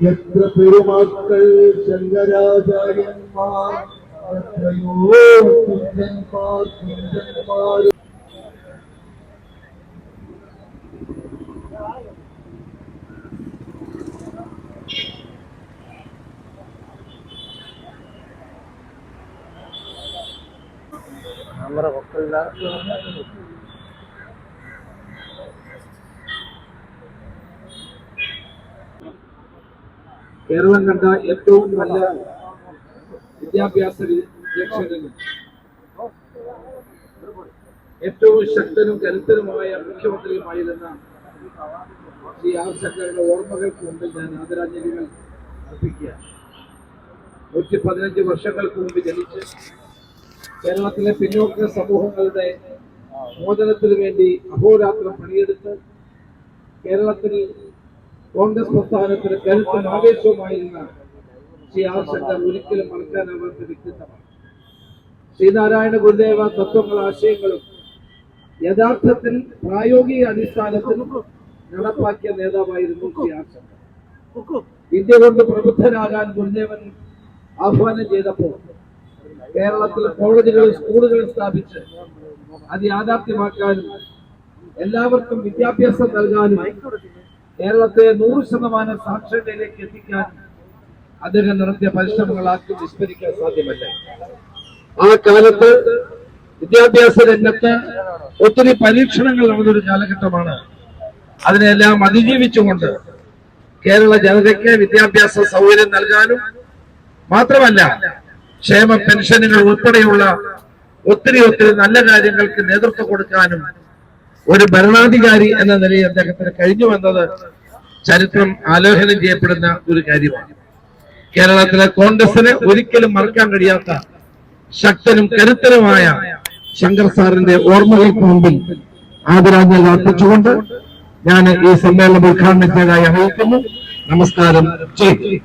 എത്ര പെരുമാക്കൾ ശങ്കരാചാര്യന്മാർ എത്രയോ കുഞ്ചന്മാർ കുഞ്ചന്മാർ നമ്മുടെ മക്കളുടെ കേരളം കണ്ട ഏറ്റവും നല്ല വിദ്യാഭ്യാസ വിചക്ഷണനും ഏറ്റവും ശക്തനും കരുത്തനുമായ മുഖ്യമന്ത്രിയുമായിരുന്ന ശ്രീ ആർ ശങ്കറുടെ ഓർമ്മകൾക്ക് മുമ്പിൽ ഞാൻ ആദരാഞ്ജലികൾ അർപ്പിക്കുക. നൂറ്റി പതിനഞ്ച് വർഷങ്ങൾക്ക് മുമ്പ് ജനിച്ച് കേരളത്തിലെ പിന്നോക്ക സമൂഹങ്ങളുടെ മോചനത്തിന് വേണ്ടി അഹോരാത്രം പണിയെടുത്ത് കേരളത്തിൽ കോൺഗ്രസ് പ്രസ്ഥാനത്തിന് കരുത്തും ആവേശവുമായിരുന്ന ശ്രീ ആർ ശങ്കർ ഒരിക്കലും മറക്കാനാവാത്ത വ്യക്തിത്വമാണ്. ശ്രീനാരായണ ഗുരുദേവ തത്വങ്ങൾ ആശയങ്ങളും യഥാർത്ഥത്തിൽ പ്രായോഗിക അടിസ്ഥാനത്തിൽ നടപ്പാക്കിയ നേതാവായിരുന്നു ശ്രീ ആർ ശങ്കർ ഇന്ത്യ കൊണ്ട് പ്രബുദ്ധരാകാൻ ഗുരുദേവൻ ആഹ്വാനം ചെയ്തപ്പോൾ കേരളത്തിൽ കോളേജുകളും സ്കൂളുകൾ സ്ഥാപിച്ച് അത് യാഥാർത്ഥ്യമാക്കാനും എല്ലാവർക്കും വിദ്യാഭ്യാസം നൽകാനും കേരളത്തെ നൂറ് ശതമാനം സാക്ഷരതയിലേക്ക് എത്തിക്കാൻ അദ്ദേഹം നടത്തിയ പരിശ്രമങ്ങളാക്കി വിസ്മരിക്കാൻ സാധ്യമല്ല. ആ കാലത്ത് വിദ്യാഭ്യാസ രംഗത്ത് ഒത്തിരി പരീക്ഷണങ്ങൾ നടന്നൊരു കാലഘട്ടമാണ്. അതിനെല്ലാം അതിജീവിച്ചുകൊണ്ട് കേരള ജനതയ്ക്ക് വിദ്യാഭ്യാസ സൗകര്യം നൽകാനും മാത്രമല്ല ക്ഷേമ പെൻഷനുകൾ ഉൾപ്പെടെയുള്ള ഒത്തിരി ഒത്തിരി നല്ല കാര്യങ്ങൾക്ക് നേതൃത്വം കൊടുക്കാനും ഒരു ഭരണാധികാരി എന്ന നിലയിൽ അദ്ദേഹത്തിന് കഴിഞ്ഞു എന്നത് ചരിത്രം ആലോചനം ചെയ്യപ്പെടുന്ന ഒരു കാര്യമാണ്. കേരളത്തിലെ കോൺഗ്രസിന് ഒരിക്കലും മറക്കാൻ കഴിയാത്ത ശക്തനും കരുത്തനുമായ ശങ്കർ സാറിന്റെ ഓർമ്മകൾക്ക് മുമ്പിൽ ആദരാഞ്ജലി അർപ്പിച്ചുകൊണ്ട് ഞാൻ ഈ സമ്മേളനം ഉദ്ഘാടനത്തിനായി അറിയിക്കുന്നു നമസ്കാരം. ജയ്